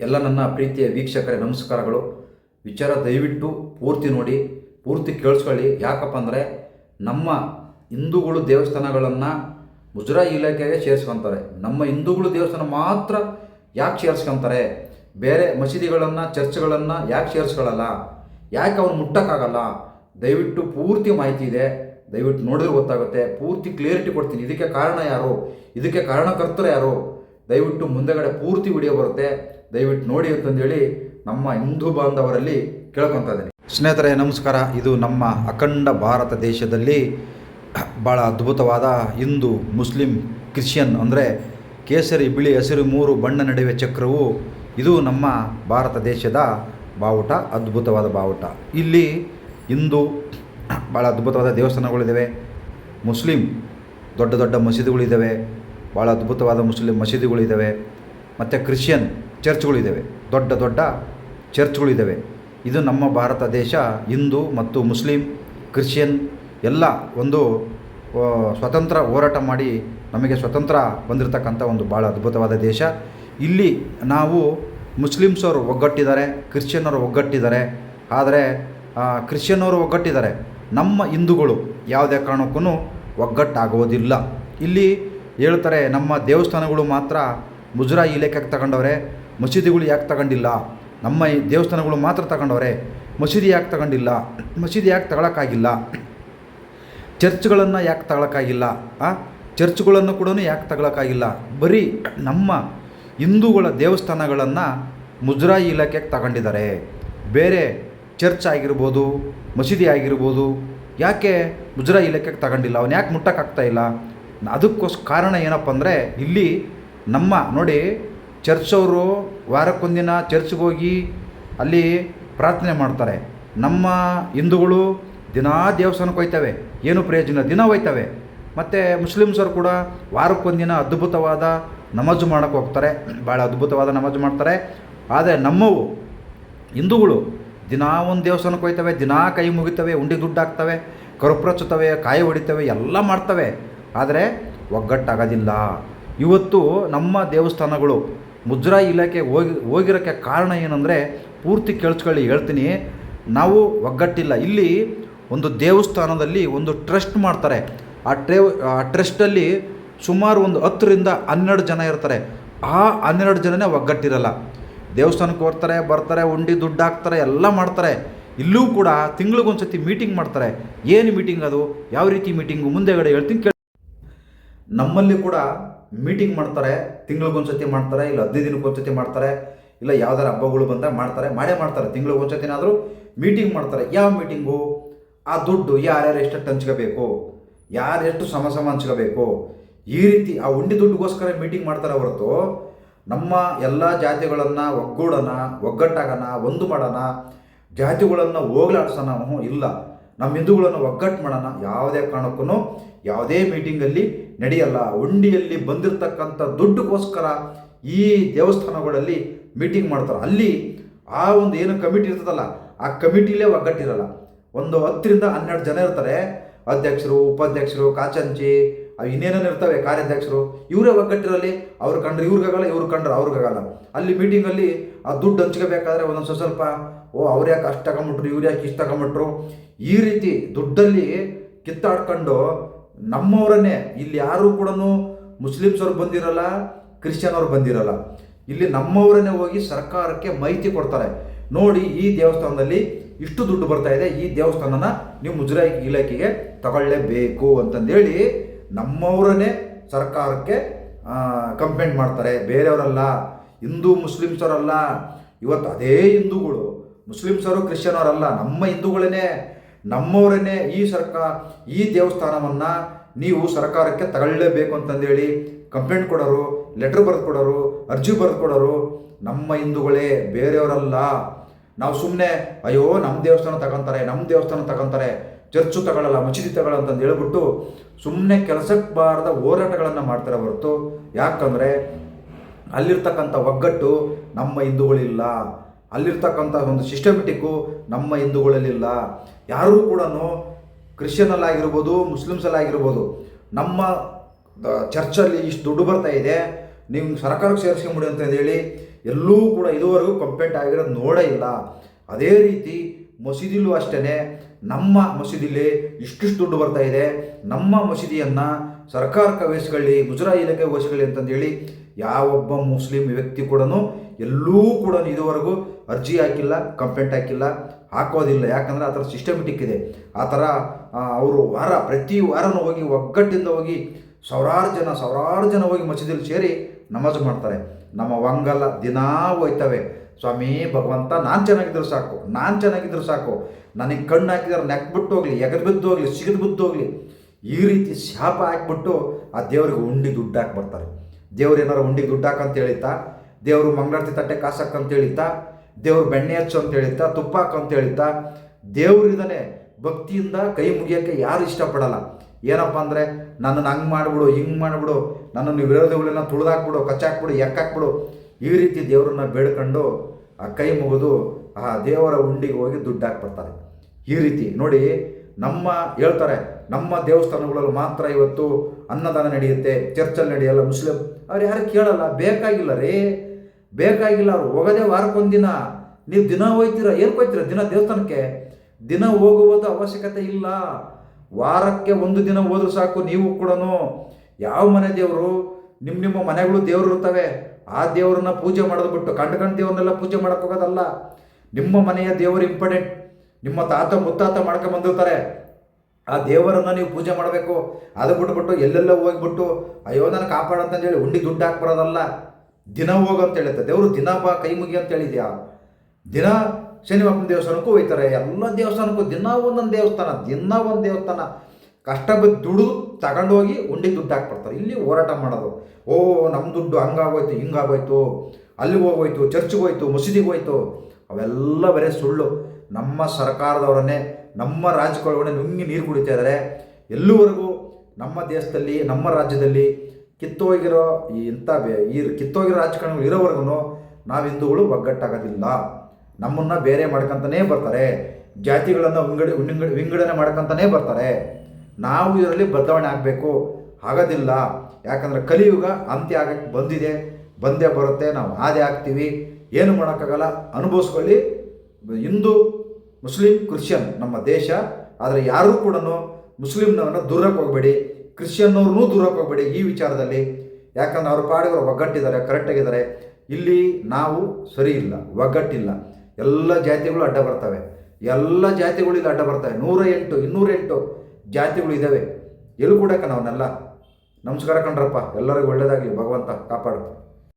ಎಲ್ಲ ನನ್ನ ಪ್ರೀತಿಯ ವೀಕ್ಷಕರೇ, ನಮಸ್ಕಾರಗಳು. ವಿಚಾರ ದಯವಿಟ್ಟು ಪೂರ್ತಿ ನೋಡಿ, ಪೂರ್ತಿ ಕೇಳಿಸ್ಕೊಳ್ಳಿ. ಯಾಕಪ್ಪ ಅಂದರೆ ನಮ್ಮ ಹಿಂದೂಗಳು ದೇವಸ್ಥಾನಗಳನ್ನು ಮುಜರಾಯಿ ಇಲಾಖೆಗೆ ಸೇರಿಸ್ಕೊತಾರೆ. ನಮ್ಮ ಹಿಂದೂಗಳು ದೇವಸ್ಥಾನ ಮಾತ್ರ ಯಾಕೆ ಸೇರಿಸ್ಕೊತಾರೆ? ಬೇರೆ ಮಸೀದಿಗಳನ್ನು, ಚರ್ಚ್ಗಳನ್ನು ಯಾಕೆ ಸೇರಿಸ್ಕೊಳ್ಳಲ್ಲ? ಯಾಕೆ ಅವ್ರು ಮುಟ್ಟಕ್ಕಾಗಲ್ಲ? ದಯವಿಟ್ಟು ಪೂರ್ತಿ ಮಾಹಿತಿ ಇದೆ. ದಯವಿಟ್ಟು ನೋಡಿದ್ರೆ ಗೊತ್ತಾಗುತ್ತೆ. ಪೂರ್ತಿ ಕ್ಲಿಯರಿಟಿ ಕೊಡ್ತೀನಿ. ಇದಕ್ಕೆ ಕಾರಣ ಯಾರು? ಇದಕ್ಕೆ ಕಾರಣಕರ್ತರು ಯಾರು? ದಯವಿಟ್ಟು ಮುಂದೆಗಡೆ ಪೂರ್ತಿ ವಿಡಿಯೋ ಬರುತ್ತೆ. ದಯವಿಟ್ಟು ನೋಡಿ ಅಂತಂದೇಳಿ ನಮ್ಮ ಹಿಂದೂ ಬಾಂಧವರಲ್ಲಿ ಕೇಳ್ಕೊತಾ ಇದ್ದೀನಿ. ಸ್ನೇಹಿತರೆ, ನಮಸ್ಕಾರ. ಇದು ನಮ್ಮ ಅಖಂಡ ಭಾರತ ದೇಶದಲ್ಲಿ ಭಾಳ ಅದ್ಭುತವಾದ ಹಿಂದೂ, ಮುಸ್ಲಿಂ, ಕ್ರಿಶ್ಚಿಯನ್ ಅಂದರೆ ಕೇಸರಿ, ಬಿಳಿ ಹಸಿರು ಮೂರು ಬಣ್ಣ ನಡುವೆ ಚಕ್ರವು ಇದು ನಮ್ಮ ಭಾರತ ದೇಶದ ಬಾವುಟ, ಅದ್ಭುತವಾದ ಬಾವುಟ. ಇಲ್ಲಿ ಹಿಂದೂ ಭಾಳ ಅದ್ಭುತವಾದ ದೇವಸ್ಥಾನಗಳಿದ್ದಾವೆ ಮುಸ್ಲಿಂ ದೊಡ್ಡ ದೊಡ್ಡ ಮಸೀದಿಗಳಿದ್ದಾವೆ ಭಾಳ ಅದ್ಭುತವಾದ ಮುಸ್ಲಿಂ ಮಸೀದಿಗಳಿದ್ದಾವೆ. ಮತ್ತು ಕ್ರಿಶ್ಚಿಯನ್ ಚರ್ಚ್ಗಳಿದ್ದಾವೆ. ದೊಡ್ಡ ದೊಡ್ಡ ಚರ್ಚ್ಗಳಿದ್ದಾವೆ. ಇದು ನಮ್ಮ ಭಾರತ ದೇಶ, ಹಿಂದೂ ಮತ್ತು ಮುಸ್ಲಿಂ, ಕ್ರಿಶ್ಚಿಯನ್ ಎಲ್ಲ ಒಂದು ಸ್ವತಂತ್ರ ಹೋರಾಟ ಮಾಡಿ ನಮಗೆ ಸ್ವತಂತ್ರ ಬಂದಿರತಕ್ಕಂಥ ಒಂದು ಭಾಳ ಅದ್ಭುತವಾದ ದೇಶ. ಇಲ್ಲಿ ನಾವು ಮುಸ್ಲಿಮ್ಸವರು ಒಗ್ಗಟ್ಟಿದ್ದಾರೆ ಕ್ರಿಶ್ಚಿಯನ್ನರು ಒಗ್ಗಟ್ಟಿದ್ದಾರೆ. ಆದರೆ ಕ್ರಿಶ್ಚಿಯನ್ನವರು ಒಗ್ಗಟ್ಟಿದ್ದಾರೆ. ನಮ್ಮ ಹಿಂದೂಗಳು ಯಾವುದೇ ಕಾರಣಕ್ಕೂ ಒಗ್ಗಟ್ಟಾಗುವುದಿಲ್ಲ ಇಲ್ಲಿ ಹೇಳ್ತಾರೆ, ನಮ್ಮ ದೇವಸ್ಥಾನಗಳು ಮಾತ್ರ ಮುಜರಾಯಿ ಇಲಾಖೆಗೆ ತಗೊಂಡವ್ರೆ, ಮಸೀದಿಗಳು ಯಾಕೆ ತಗೊಂಡಿಲ್ಲ? ನಮ್ಮ ಈ ದೇವಸ್ಥಾನಗಳು ಮಾತ್ರ ತಗೊಂಡವ್ರೆ, ಮಸೀದಿ ಯಾಕೆ ತಗೊಂಡಿಲ್ಲ? ಮಸೀದಿ ಯಾಕೆ ತಗೊಳಕ್ಕಾಗಿಲ್ಲ? ಚರ್ಚ್ಗಳನ್ನು ಯಾಕೆ ತಗೊಳಕ್ಕಾಗಿಲ್ಲ? ಆ? ಚರ್ಚ್ಗಳನ್ನು ಕೂಡ ಯಾಕೆ ತಗೊಳಕ್ಕಾಗಿಲ್ಲ? ಬರೀ ನಮ್ಮ ಹಿಂದೂಗಳ ದೇವಸ್ಥಾನಗಳನ್ನು ಮುಜರಾಯಿ ಇಲಾಖೆಗೆ ತಗೊಂಡಿದ್ದಾರೆ. ಬೇರೆ ಚರ್ಚ್ ಆಗಿರ್ಬೋದು, ಮಸೀದಿ ಆಗಿರ್ಬೋದು, ಯಾಕೆ ಮುಜರಾಯಿ ಇಲಾಖೆಗೆ ತಗೊಂಡಿಲ್ಲ? ಅವನು ಯಾಕೆ ಮುಟ್ಟಕ್ಕಾಗ್ತಾ ಇಲ್ಲ? ಅದಕ್ಕೋಸ್ ಕಾರಣ ಏನಪ್ಪ ಅಂದರೆ ಇಲ್ಲಿ ನಮ್ಮ ನೋಡಿ ಚರ್ಚ್ ಅವರು ವಾರಕ್ಕೊಂದಿನ ಚರ್ಚ್ಗೆ ಹೋಗಿ ಅಲ್ಲಿ ಪ್ರಾರ್ಥನೆ ಮಾಡ್ತಾರೆ. ನಮ್ಮ ಹಿಂದೂಗಳು ದಿನಾ ದೇವಸ್ಥಾನಕ್ಕೆ ಹೋಯ್ತವೆ ಏನು ಪ್ರಯೋಜನ? ದಿನ ಹೋಯ್ತವೆ ಮತ್ತು ಮುಸ್ಲಿಮ್ಸರು ಕೂಡ ವಾರಕ್ಕೊಂದಿನ ಅದ್ಭುತವಾದ ನಮಾಜು ಮಾಡೋಕ್ಕೆ ಹೋಗ್ತಾರೆ. ಭಾಳ ಅದ್ಭುತವಾದ ನಮಾಜು ಮಾಡ್ತಾರೆ. ಆದರೆ ನಮ್ಮವು ಹಿಂದೂಗಳು ದಿನಾ ಒಂದು ದೇವಸ್ಥಾನಕ್ಕೆ ಹೋಯ್ತವೆ ದಿನಾ ಕೈ ಮುಗಿತವೆ, ಉಂಡಿ ದುಡ್ಡು ಹಾಕ್ತವೆ, ಕರುಪ್ರಚುತ್ತವೆ, ಕಾಯಿ ಹೊಡಿತವೆ, ಎಲ್ಲ ಮಾಡ್ತವೆ. ಆದರೆ ಒಗ್ಗಟ್ಟಾಗೋದಿಲ್ಲ. ಇವತ್ತು ನಮ್ಮ ದೇವಸ್ಥಾನಗಳು ಮುಜರಾಯಿ ಇಲಾಖೆ ಹೋಗಿ ಹೋಗಿರೋಕ್ಕೆ ಕಾರಣ ಏನಂದರೆ ಪೂರ್ತಿ ಕೇಳಿಸ್ಕೊಳ್ಳಿ, ಹೇಳ್ತೀನಿ. ನಾವು ಒಗ್ಗಟ್ಟಿಲ್ಲ. ಇಲ್ಲಿ ಒಂದು ದೇವಸ್ಥಾನದಲ್ಲಿ ಒಂದು ಟ್ರಸ್ಟ್ ಮಾಡ್ತಾರೆ. ಆ ಟ್ರೇ, ಆ ಟ್ರಸ್ಟಲ್ಲಿ ಸುಮಾರು ಒಂದು ಹತ್ತರಿಂದ ಹನ್ನೆರಡು ಜನ ಇರ್ತಾರೆ. ಆ ಹನ್ನೆರಡು ಜನನೇ ಒಗ್ಗಟ್ಟಿರಲ್ಲ. ದೇವಸ್ಥಾನಕ್ಕೆ ಹೋಗ್ತಾರೆ, ಬರ್ತಾರೆ, ಉಂಡಿ ದುಡ್ಡು ಹಾಕ್ತಾರೆ, ಎಲ್ಲ ಮಾಡ್ತಾರೆ. ಇಲ್ಲೂ ಕೂಡ ತಿಂಗಳಿಗೊಂದ್ಸತಿ ಮೀಟಿಂಗ್ ಮಾಡ್ತಾರೆ. ಏನು ಮೀಟಿಂಗ್ ಅದು? ಯಾವ ರೀತಿ ಮೀಟಿಂಗು? ಮುಂದೆಗಡೆ ಹೇಳ್ತೀನಿ ನಮ್ಮಲ್ಲಿ ಕೂಡ ಮೀಟಿಂಗ್ ಮಾಡ್ತಾರೆ, ತಿಂಗಳಿಗೊಂದ್ಸತಿ ಮಾಡ್ತಾರೆ, ಇಲ್ಲ ಹದಿನೈದು ದಿನಕ್ಕೊಂದ್ಸತಿ ಮಾಡ್ತಾರೆ, ಇಲ್ಲ ಯಾವ್ದಾರು ಹಬ್ಬಗಳು ಬಂದಾಗ ಮಾಡ್ತಾರೆ, ಮಾಡೇ ಮಾಡ್ತಾರೆ. ತಿಂಗಳಿಗೊಂದ್ಸತಿನಾದರೂ ಮೀಟಿಂಗ್ ಮಾಡ್ತಾರೆ. ಯಾವ ಮೀಟಿಂಗು ಆ ದುಡ್ಡು ಯಾರ್ಯಾರು ಎಷ್ಟೆಷ್ಟು ಹಂಚ್ಕೋಬೇಕು? ಯಾರೆಷ್ಟು ಸಮ ಸಮ ಹಂಚ್ಕೋಬೇಕು? ಈ ರೀತಿ ಆ ಉಂಡಿ ದುಡ್ಡುಗೋಸ್ಕರ ಮೀಟಿಂಗ್ ಮಾಡ್ತಾರೆ ಹೊರತು ನಮ್ಮ ಎಲ್ಲ ಜಾತಿಗಳನ್ನು ಒಗ್ಗೂಡೋಣ, ಒಗ್ಗಟ್ಟಾಗೋಣ, ಒಂದು ಮಾಡೋಣ, ಜಾತಿಗಳನ್ನು ಹೋಗ್ಲಾಡ್ಸೋಣ ಇಲ್ಲ. ನಮ್ಮ ಹಿಂದೂಗಳನ್ನು ಒಗ್ಗಟ್ಟು ಮಾಡೋಣ ಯಾವುದೇ ಕಾರಣಕ್ಕೂ, ಯಾವುದೇ ಮೀಟಿಂಗಲ್ಲಿ ನಡೆಯಲ್ಲ. ಉಂಡಿಯಲ್ಲಿ ಬಂದಿರತಕ್ಕಂಥ ದುಡ್ಡುಗೋಸ್ಕರ ಈ ದೇವಸ್ಥಾನಗಳಲ್ಲಿ ಮೀಟಿಂಗ್ ಮಾಡ್ತಾರೆ. ಅಲ್ಲಿ ಆ ಒಂದು ಏನು ಕಮಿಟಿ ಇರ್ತದಲ್ಲ, ಆ ಕಮಿಟಿಲೇ ಒಗ್ಗಟ್ಟಿರಲ್ಲ. ಒಂದು ಹತ್ತರಿಂದ ಹನ್ನೆರಡು ಜನ ಇರ್ತಾರೆ. ಅಧ್ಯಕ್ಷರು, ಉಪಾಧ್ಯಕ್ಷರು, ಕಾಚಂಚಿ ಇನ್ನೇನೇನು ಇರ್ತವೆ, ಕಾರ್ಯಾಧ್ಯಕ್ಷರು, ಇವರೇ ಒಗ್ಗಟ್ಟಿರಲ್ಲಿ ಅವ್ರು ಕಂಡ್ರೆ ಇವ್ರಿಗಾಗಲ್ಲ ಇವ್ರು ಕಂಡ್ರೆ ಅವ್ರಿಗಾಗಲ್ಲ ಅಲ್ಲಿ ಮೀಟಿಂಗಲ್ಲಿ ಆ ದುಡ್ಡು ಹಂಚ್ಕೋಬೇಕಾದ್ರೆ ಒಂದೊಂದು ಸ್ವಲ್ಪ, ಓ, ಅವ್ರು ಯಾಕೆ ಅಷ್ಟು ತಗೊಂಬಿಟ್ರು, ಇವ್ರು ಯಾಕೆ ಇಷ್ಟು ತಗೊಂಬಿಟ್ರು? ಈ ರೀತಿ ದುಡ್ಡಲ್ಲಿ ಕಿತ್ತಾಡ್ಕೊಂಡು ನಮ್ಮವರನ್ನೇ, ಇಲ್ಲಿ ಯಾರೂ ಕೂಡ ಮುಸ್ಲಿಮ್ಸ್ ಅವ್ರು ಬಂದಿರಲ್ಲ ಕ್ರಿಶ್ಚಿಯನ್ ಅವ್ರು ಬಂದಿರಲ್ಲ. ಇಲ್ಲಿ ನಮ್ಮವರನ್ನೇ ಹೋಗಿ ಸರ್ಕಾರಕ್ಕೆ ಮಾಹಿತಿ ಕೊಡ್ತಾರೆ. ನೋಡಿ ಈ ದೇವಸ್ಥಾನದಲ್ಲಿ ಇಷ್ಟು ದುಡ್ಡು ಬರ್ತಾ ಇದೆ, ಈ ದೇವಸ್ಥಾನನ ನೀವು ಮುಜರಾಯಿ ಇಲಾಖೆಗೆ ತಗೊಳ್ಳೇಬೇಕು ಅಂತಂದೇಳಿ ನಮ್ಮವರನ್ನೇ ಸರ್ಕಾರಕ್ಕೆ ಕಂಪ್ಲೇಂಟ್ ಮಾಡ್ತಾರೆ. ಬೇರೆಯವರಲ್ಲ, ಹಿಂದೂ ಮುಸ್ಲಿಮ್ಸವರಲ್ಲ, ಇವತ್ತು ಅದೇ ಹಿಂದೂಗಳು. ಮುಸ್ಲಿಮ್ಸವರು ಕ್ರಿಶ್ಚಿಯನ್ ಅವರಲ್ಲ ನಮ್ಮ ಹಿಂದೂಗಳೇ ನಮ್ಮವರನ್ನೇ ಈ ಸರ್ಕಾರ ಈ ದೇವಸ್ಥಾನವನ್ನು ನೀವು ಸರ್ಕಾರಕ್ಕೆ ತಗೊಳ್ಳೇಬೇಕು ಅಂತಂದೇಳಿ ಕಂಪ್ಲೇಂಟ್ ಕೊಡೋರು ಲೆಟ್ರ್ ಬರೆದು ಕೊಡೋರು ಅರ್ಜಿ ಬರೆದು ಕೊಡೋರು ನಮ್ಮ ಹಿಂದೂಗಳೇ ಬೇರೆಯವರಲ್ಲ. ನಾವು ಸುಮ್ಮನೆ ಅಯ್ಯೋ ನಮ್ಮ ದೇವಸ್ಥಾನ ತಗೊಂತಾರೆ ನಮ್ಮ ದೇವಸ್ಥಾನ ತಗೊಂತಾರೆ, ಚರ್ಚು ತಗೊಳ್ಳಲ್ಲ ಮಸೀದಿ ತಗೊಳ್ಳಲ್ಲ ಅಂತಂದು ಹೇಳ್ಬಿಟ್ಟು ಸುಮ್ಮನೆ ಕೆಲಸಕ್ಕೆ ಬಾರದ ಹೋರಾಟಗಳನ್ನು ಮಾಡ್ತಾರೆ ಹೊರತು. ಯಾಕಂದರೆ ಅಲ್ಲಿರ್ತಕ್ಕಂಥ ಒಗ್ಗಟ್ಟು ನಮ್ಮ ಹಿಂದೂಗಳಿಲ್ಲ. ಅಲ್ಲಿರ್ತಕ್ಕಂಥ ಒಂದು ಸಿಸ್ಟಮೆಟಿಕ್ಕು ನಮ್ಮ ಹಿಂದೂಗಳಲ್ಲಿಲ್ಲ. ಯಾರೂ ಕೂಡ ಕ್ರಿಶ್ಚಿಯನಲ್ಲಾಗಿರ್ಬೋದು ಮುಸ್ಲಿಮ್ಸಲ್ಲಾಗಿರ್ಬೋದು, ನಮ್ಮ ಚರ್ಚಲ್ಲಿ ಇಷ್ಟು ದುಡ್ಡು ಬರ್ತಾ ಇದೆ, ನೀವು ಸರ್ಕಾರಕ್ಕೆ ಸೇರಿಸ್ಕೊಂಬಿಡಿ ಅಂತ ಹೇಳಿ ಎಲ್ಲೂ ಕೂಡ ಇದುವರೆಗೂ ಕಂಪ್ಲೇಂಟ್ ಆಗಿರೋದು ನೋಡೇ ಇಲ್ಲ. ಅದೇ ರೀತಿ ಮಸೀದಿಲೂ ಅಷ್ಟೇ ನಮ್ಮ ಮಸೀದಿಲಿ ಇಷ್ಟಿಷ್ಟು ದುಡ್ಡು ಬರ್ತಾ ಇದೆ. ನಮ್ಮ ಮಸೀದಿಯನ್ನು ಸರ್ಕಾರಕ್ಕೆ ವಹಿಸ್ಕೊಳ್ಳಿ ಮುಜರಾ ಇಲಾಖೆ ವಹಿಸ್ಕೊಳ್ಳಿ ಅಂತಂದೇಳಿ ಯಾವೊಬ್ಬ ಮುಸ್ಲಿಂ ವ್ಯಕ್ತಿ ಕೂಡ ಎಲ್ಲೂ ಕೂಡ ಇದುವರೆಗೂ ಅರ್ಜಿ ಹಾಕಿಲ್ಲ ಕಂಪ್ಲೇಂಟ್ ಹಾಕಿಲ್ಲ, ಹಾಕೋದಿಲ್ಲ. ಯಾಕಂದರೆ ಆ ಥರ ಸಿಸ್ಟಮೆಟಿಕ್ ಇದೆ. ಆ ಥರ ಅವರು ವಾರ, ಪ್ರತಿ ವಾರನೂ ಹೋಗಿ ಒಗ್ಗಟ್ಟಿಂದ ಹೋಗಿ ಸಾವಿರಾರು ಜನ ಸಾವಿರಾರು ಜನ ಹೋಗಿ ಮಸೀದಿಲಿ ಸೇರಿ ನಮಾಜ್ ಮಾಡ್ತಾರೆ. ನಮ್ಮ ವಂಗಲ್ಲ ದಿನಾ ಹೋಯ್ತವೆ. ಸ್ವಾಮಿ, ಭಗವಂತ, ನಾನು ಚೆನ್ನಾಗಿದ್ರು ಸಾಕು, ನಾನು ಚೆನ್ನಾಗಿದ್ರು ಸಾಕು. ನನಗೆ ಕಣ್ಣು ಹಾಕಿದ್ರೆ ನೆಕ್ ಬಿಟ್ಟು ಹೋಗಲಿ, ಎಗದ್ ಬಿದ್ದು ಹೋಗಲಿ, ಸಿಗದು ಬಿದ್ದು ಹೋಗಲಿ. ಈ ರೀತಿ ಶಾಪ ಹಾಕ್ಬಿಟ್ಟು ಆ ದೇವರಿಗೆ ಉಂಡಿ ದುಡ್ಡು ಹಾಕಿ ಬರ್ತಾರೆ ದೇವ್ರು ಏನಾರು ಉಂಡಿ ದುಡ್ಡು ಹಾಕಂತ ಹೇಳಿತಾ ದೇವರು ಮಂಗಳಾರತಿ ತಟ್ಟೆ ಕಾಸಕ್ಕಂತ ಹಾಕಂತ ಹೇಳಿತಾ ದೇವ್ರು ಬೆಣ್ಣೆ ಹಚ್ಚು ಅಂತ ಹೇಳಿತಾ ತುಪ್ಪ ಹಾಕಂತ ಹೇಳಿತಾ ದೇವ್ರಿದಾನೆ ಭಕ್ತಿಯಿಂದ ಕೈ ಮುಗಿಯೋಕ್ಕೆ ಯಾರು ಇಷ್ಟಪಡಲ್ಲ. ಏನಪ್ಪ ಅಂದರೆ ನನ್ನನ್ನು ಹಂಗೆ ಮಾಡಿಬಿಡು, ಹಿಂಗೆ ಮಾಡಿಬಿಡು, ನನ್ನನ್ನು ವಿರೋಧಿಗಳನ್ನ ತುಳಿದಾಕ್ಬಿಡು, ಕಚ್ಚಾಕ್ಬಿಡು, ಎಕ್ಕಾಕ್ಬಿಡು. ಈ ರೀತಿ ದೇವರನ್ನ ಬೇಡ್ಕೊಂಡು ಆ ಕೈ ಮುಗಿದು ಆ ದೇವರ ಉಂಡಿಗೆ ಹೋಗಿ ದುಡ್ಡು ಹಾಕ್ಬರ್ತಾರೆ ಈ ರೀತಿ ನೋಡಿ ನಮ್ಮ ಹೇಳ್ತಾರೆ, ನಮ್ಮ ದೇವಸ್ಥಾನಗಳಲ್ಲಿ ಮಾತ್ರ ಇವತ್ತು ಅನ್ನದಾನ ನಡೆಯುತ್ತೆ, ಚರ್ಚಲ್ಲಿ ನಡೆಯಲ್ಲ, ಮುಸ್ಲಿಂ ಅವ್ರು ಯಾರು ಕೇಳಲ್ಲ, ಬೇಕಾಗಿಲ್ಲ ರೀ, ಬೇಕಾಗಿಲ್ಲ, ಅವ್ರು ಹೋಗೋದೇ ವಾರಕ್ಕೊಂದಿನ ನೀವು ದಿನ ಹೋಯ್ತೀರ, ಏನು ಹೋಯ್ತೀರ ದಿನ ದೇವಸ್ಥಾನಕ್ಕೆ? ದಿನ ಹೋಗುವುದು ಅವಶ್ಯಕತೆ ಇಲ್ಲ. ವಾರಕ್ಕೆ ಒಂದು ದಿನ ಹೋದ್ರೂ ಸಾಕು, ನೀವು ಕೂಡ ಯಾವ ಮನೆ ದೇವರು? ನಿಮ್ಮ ನಿಮ್ಮ ಮನೆಗಳು ದೇವರು ಇರ್ತವೆ, ಆ ದೇವರನ್ನ ಪೂಜೆ ಮಾಡೋದು ಬಿಟ್ಟು ಕಂಡು ಕಂಡು ದೇವ್ರನ್ನೆಲ್ಲ ಪೂಜೆ ಮಾಡೋಕ್ಕೋಗೋದಲ್ಲ ನಿಮ್ಮ ಮನೆಯ ದೇವರು ಇಂಪಾರ್ಟೆಂಟ್ ನಿಮ್ಮ ತಾತ ಮುತ್ತಾತ ಮಾಡ್ಕೊಂಡ್ ಬಂದಿರ್ತಾರೆ. ಆ ದೇವರನ್ನ ನೀವು ಪೂಜೆ ಮಾಡಬೇಕು, ಅದು ಬಿಟ್ಬಿಟ್ಟು ಎಲ್ಲೆಲ್ಲ ಹೋಗ್ಬಿಟ್ಟು, ಅಯ್ಯೋ ನಾನು ಕಾಪಾಡ ಅಂತಂದೇಳಿ ಉಂಡಿ ದುಡ್ಡು ಹಾಕ್ಬರೋದಲ್ಲ. ದಿನ ಹೋಗು ಅಂತ ಹೇಳುತ್ತೆ. ದೇವರು ದಿನ ಬಾ, ಕೈ ಮುಗಿ ಅಂತ ಹೇಳಿದ್ಯಾ? ದಿನ ಶನಿವಾರನ ದೇವಸ್ಥಾನಕ್ಕೂ ಹೋಯ್ತಾರೆ ಎಲ್ಲ ದೇವಸ್ಥಾನಕ್ಕೂ ದಿನ ಒಂದೊಂದು ದೇವಸ್ಥಾನ, ದಿನ ಒಂದು ದೇವಸ್ಥಾನ. ಕಷ್ಟ ಬಿದ್ದು ದುಡಿದು ತಗೊಂಡೋಗಿ ಉಂಡಿ ದುಡ್ಡು ಹಾಕ್ಬಿಡ್ತಾರೆ. ಇಲ್ಲಿ ಹೋರಾಟ ಮಾಡೋದು. ಓ ನಮ್ಮ ದುಡ್ಡು ಹಂಗಾಗೋಯ್ತು, ಹಿಂಗಾಗೋಯ್ತು, ಅಲ್ಲಿಗೆ ಹೋಗೋಯ್ತು, ಚರ್ಚ್ಗೆ ಹೋಯ್ತು, ಮಸೀದಿಗೆ ಹೋಯ್ತು, ಅವೆಲ್ಲ ಬರೀ ಸುಳ್ಳು. ನಮ್ಮ ಸರ್ಕಾರದವರನ್ನೇ ನಮ್ಮ ರಾಜಕಾರಣೆ ನುಂಗಿ ನೀರು ಕುಡಿತಾ ಇದ್ದಾರೆ ಎಲ್ಲಿವರೆಗೂ ನಮ್ಮ ದೇಶದಲ್ಲಿ, ನಮ್ಮ ರಾಜ್ಯದಲ್ಲಿ ಕಿತ್ತೋಗಿರೋ ಈ ಇಂಥ ಈ ಕಿತ್ತೋಗಿರೋ ರಾಜಕಾರಣಿಗಳು ಇರೋವರೆಗೂ ನಾವು ಹಿಂದೂಗಳು ಒಗ್ಗಟ್ಟಾಗೋದಿಲ್ಲ. ನಮ್ಮನ್ನು ಬೇರೆ ಮಾಡ್ಕೊತಾನೇ ಬರ್ತಾರೆ. ಜಾತಿಗಳನ್ನು ವಿಂಗಡಿ, ವಿಂಗಡ, ವಿಂಗಡಣೆ ಮಾಡ್ಕೊತಾನೇ ಬರ್ತಾರೆ. ನಾವು ಇದರಲ್ಲಿ ಬದಲಾವಣೆ ಆಗಬೇಕು. ಆಗೋದಿಲ್ಲ. ಯಾಕಂದರೆ ಕಲಿಯುಗ ಅಂತ್ಯ ಆಗಕ್ಕೆ ಬಂದಿದೆ. ಬಂದೇ ಬರುತ್ತೆ. ನಾವು ಹಾದಿ ಆಗ್ತೀವಿ. ಏನು ಮಾಡೋಕ್ಕಾಗಲ್ಲ. ಅನುಭವಿಸ್ಕೊಳ್ಳಿ. ಹಿಂದೂ ಮುಸ್ಲಿಂ, ಕ್ರಿಶ್ಚಿಯನ್ ನಮ್ಮ ದೇಶ. ಆದರೆ ಯಾರೂ ಕೂಡ ಮುಸ್ಲಿಮ್ನವನ್ನ ದೂರಕ್ಕೆ ಹೋಗಬೇಡಿ. ಕ್ರಿಶ್ಚಿಯನ್ನವ್ರನ್ನೂ ದೂರಕ್ಕೆ ಹೋಗಬೇಡಿ ಈ ವಿಚಾರದಲ್ಲಿ. ಯಾಕಂದ್ರೆ ಅವ್ರ ಪಾಡಿಗೆ ಒಗ್ಗಟ್ಟಿದ್ದಾರೆ ಕರೆಕ್ಟಾಗಿದ್ದಾರೆ ಇಲ್ಲಿ ನಾವು ಸರಿ ಇಲ್ಲ, ಒಗ್ಗಟ್ಟಿಲ್ಲ. ಎಲ್ಲ ಜಾತಿಗಳು ಅಡ್ಡ ಬರ್ತವೆ. ಎಲ್ಲ ಜಾತಿಗಳು ಇಲ್ಲಿ ಅಡ್ಡ ಬರ್ತವೆ. ನೂರ ಎಂಟು ಇನ್ನೂರ ಎಂಟು ಜಾತಿಗಳು ಇದ್ದಾವೆ ಎಲ್ಲಿ ಕೂಡಕ್ಕೆ ನಾವನ್ನೆಲ್ಲ ನಮಸ್ಕಾರ ಕಂಡ್ರಪ್ಪ ಎಲ್ಲರಿಗೂ ಒಳ್ಳೆಯದಾಗಲಿ ಭಗವಂತ ಕಾಪಾಡು